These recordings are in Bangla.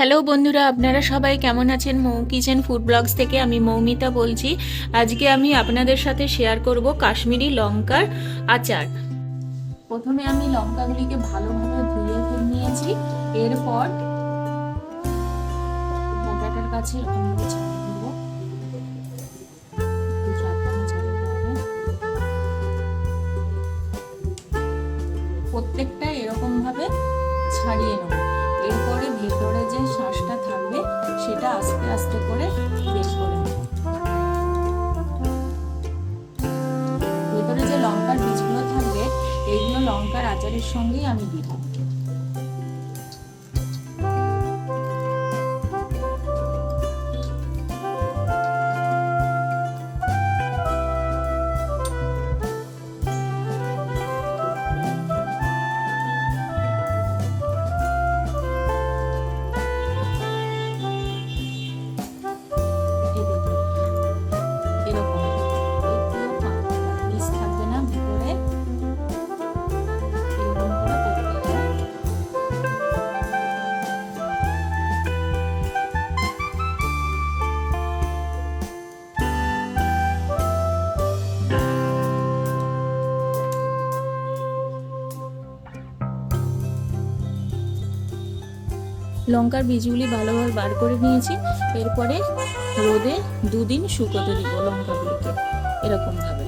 হ্যালো বন্ধুরা, আপনারা সবাই কেমন আছেন? মৌ কিচেন ফুড ব্লগস থেকে আমি মৌমিতা বলছি। আজকে আমি আপনাদের সাথে শেয়ার করব কাশ্মীরি লঙ্কার আচার। প্রথমে আমি লঙ্কাগুলিকে ভালোভাবে ধুয়ে নিয়েছি। এরপর মোটাটার কাছে সেটা আস্তে আস্তে করে বেশ করে ভেতরে যে লঙ্কার বীজগুলো থাকবে, এইগুলো লঙ্কার আচারের সঙ্গেই আমি দিব। লঙ্কার বীজগুলি ভালোভাবে বার করে নিয়েছি। এরপরে রোদে দুদিন শুকোতে দিব লঙ্কাগুলিকে। এরকম ভাবে।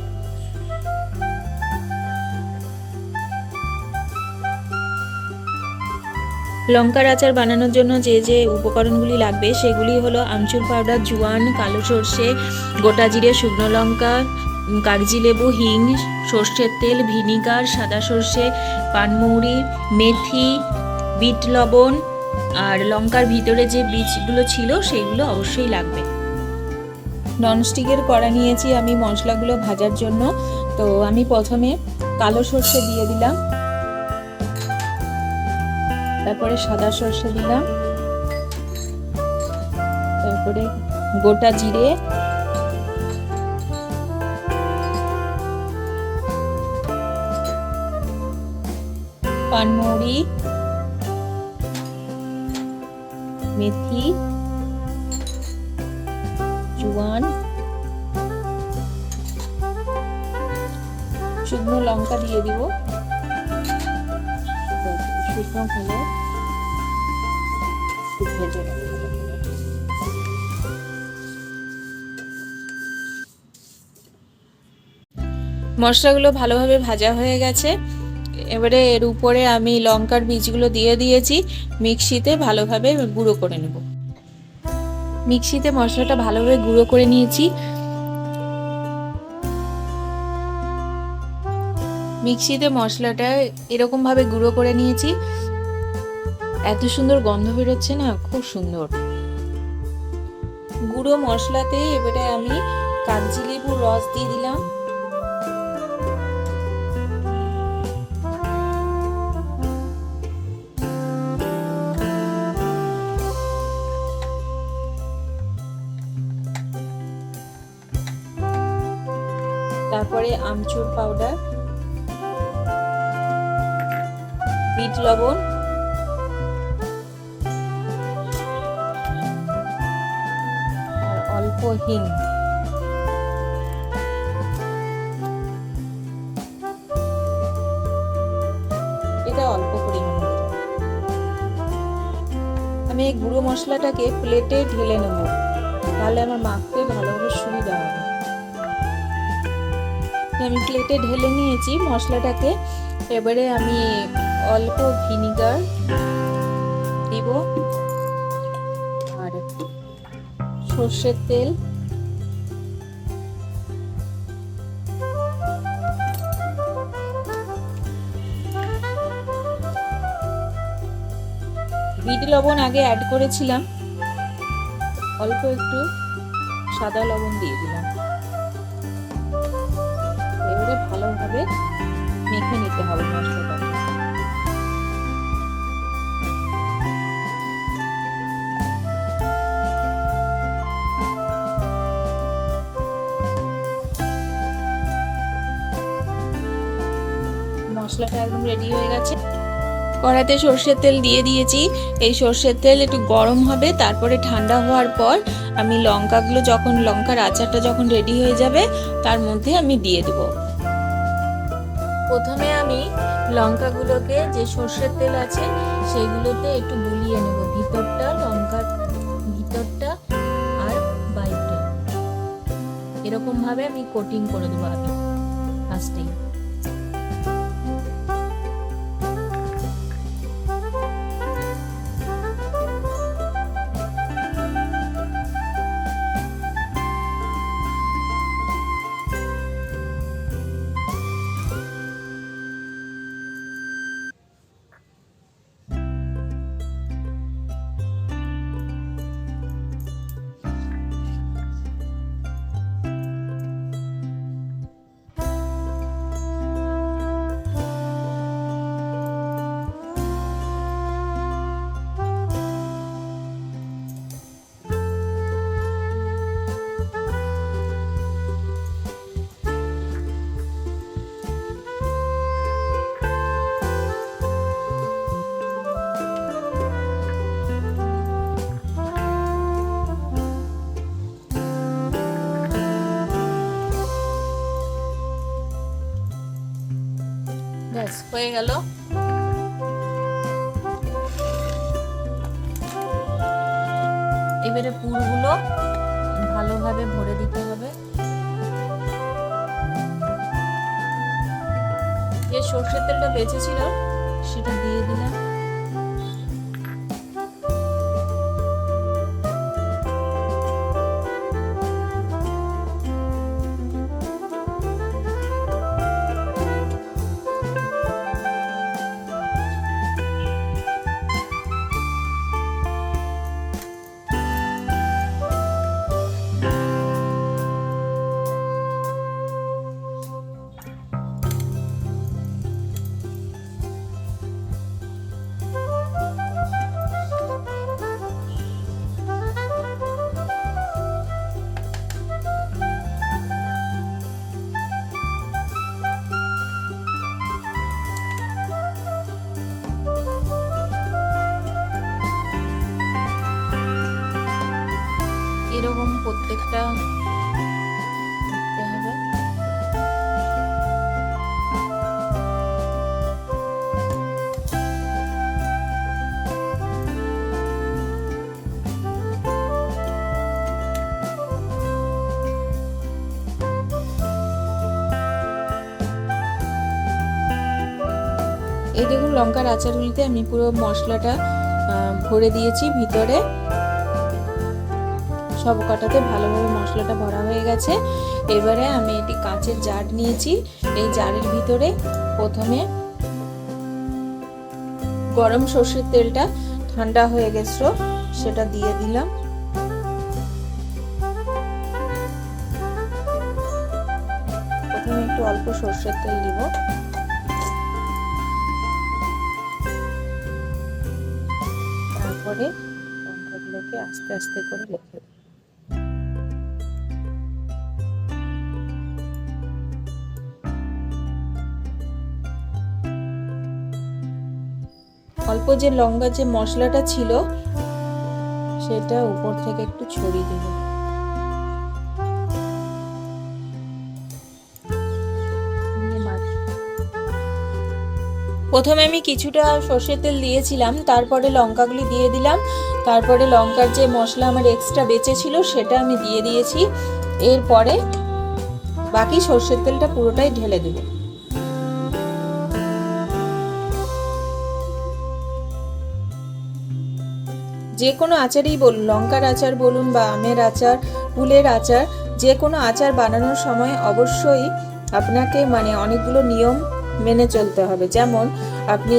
লঙ্কার আচার বানানোর জন্য যে যে উপকরণগুলি লাগবে, সেগুলি হলো আমচুর পাউডার, জোয়ান, কালো সর্ষে, গোটা জিরে, শুকনো লঙ্কা কাগজি লেবু, হিং, সর্ষের তেল, ভিনিগার, সাদা সর্ষে, পানমৌরি, মেথি, বিট লবণ আর লঙ্কার ভিতরে যে বীজগুলো ছিল সেইগুলো অবশ্যই লাগবে। ননস্টিকের কড়া নিয়েছি আমি মশলাগুলো ভাজার জন্য। তো আমি প্রথমে কালো সর্ষে দিয়ে দিলাম। তারপরে সাদা সর্ষে দিলাম। তারপরে গোটা জিরে। পানমৌরি। মেথি জোয়ান শুকনো লঙ্কা দিয়ে দিব শুকনো ভেজে। মশলাগুলো ভালোভাবে ভাজা হয়ে গেছে এবারে এর উপরে আমি লঙ্কার বীজগুলো দিয়ে দিয়েছি, মিক্সিতে ভালোভাবে গুঁড়ো করে নেব। মিক্সিতে মশলাটা ভালোভাবে গুঁড়ো করে নিয়েছি। মিক্সিতে মশলাটা এরকম ভাবে গুঁড়ো করে নিয়েছি। এত সুন্দর গন্ধ বেরোচ্ছে না, খুব সুন্দর। গুঁড়ো মশলাতে এবারে আমি কাগজি লেবুর রস দিয়ে দিলাম। তারপরে আমচুর পাউডার বিট লবণ অল্প হিং। এটা অল্প পরিমাণ আমি এই গুঁড়ো মশলাটাকে প্লেটে ঢেলে নেব। তাহলে আমার মাখতে ভালোভাবে আমি প্লেটে ঢেলে নিয়েছি, মশলাটাকে। এবারে আমি অল্প ভিনিগার দিব আর সর্ষের তেল। বিট লবণ আগে অ্যাড করেছিলাম। অল্প একটু সাদা লবণ দিয়ে দিলাম। ভালোভাবে মেখে নিতে হবে মশলাটা। মশলাটা একদম রেডি হয়ে গেছে। কড়াতে সর্ষের তেল দিয়ে দিয়েছি। এই সর্ষের তেল একটু গরম হবে, তারপরে ঠান্ডা হওয়ার পর আমি লঙ্কাগুলো যখন, লঙ্কার আচারটা যখন রেডি হয়ে যাবে, তার মধ্যে আমি দিয়ে দেবো। প্রথমে আমি লঙ্কাগুলোকে যে সর্ষের তেল আছে সেগুলোতে একটু গুলিয়ে নেব। ভিতরটা লঙ্কার ভিতরটা আর বাইরটা। এরকমভাবে আমি কোটিং করে দেবো আগে ফার্স্টেই হয়ে গেল এবারে পুরগুলো ভালোভাবে ভরে দিতে হবে। যে সর্ষের তেলটা বেঁচেছিল, সেটা দিয়ে দিলাম। প্রত্যেকটা এই দেখুন লঙ্কার আচারগুলিতে আমি পুরো মশলাটা ভরে দিয়েছি ভিতরে। সব কটাতে ভালোভাবে মশলাটা ভরা হয়ে গেছে। এবারে আমি একটি কাঁচের জার নিয়েছি। এই জারের ভিতরে প্রথমে গরম সর্ষের তেলটা ঠান্ডা হয়ে গেছিল, সেটা দিয়ে দিলাম। প্রথমে একটু অল্প সর্ষের তেল দিব। তারপরে লঙ্কাগুলোকে আস্তে আস্তে করে রেখে দেব। অল্প যে লঙ্কা যে মশলাটা ছিল, সেটা উপর থেকে একটু ছড়িয়ে দেব প্রথমে আমি কিছুটা সর্ষের তেল দিয়েছিলাম, তারপরে লঙ্কাগুলি দিয়ে দিলাম, তারপরে লঙ্কার যে মশলা আমার এক্সট্রা বেঁচে ছিল, সেটা আমি দিয়ে দিয়েছি। এরপরে বাকি সর্ষের তেলটা পুরোটাই ঢেলে দেবো। যে কোনো আচারই বলুন, লঙ্কার আচার বলুন বা আমের আচার, ফুলের আচার, যে কোনো আচার বানানোর সময় অবশ্যই আপনাকে মানে অনেকগুলো নিয়ম মেনে চলতে হবে। যেমন আপনি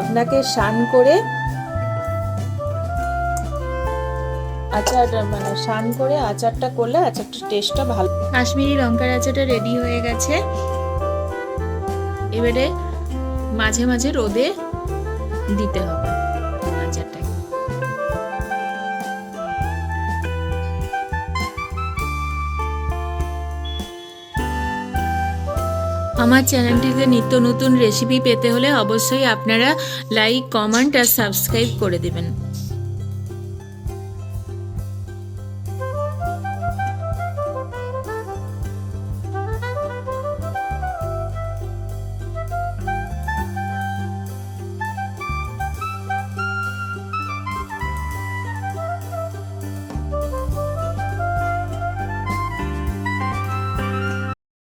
আপনাকে স্নান করে আচার মানে স্নান করে আচারটা করলে আচারটার টেস্টটা ভালো। কাশ্মীরি লঙ্কার আচারটা রেডি হয়ে গেছে। এবারে মাঝে মাঝে রোদে দিতে হবে। আমার চ্যানেলটিতে নিত্য নতুন রেসিপি পেতে হলে অবশ্যই আপনারা লাইক কমেন্ট আর সাবস্ক্রাইব করে দেবেন।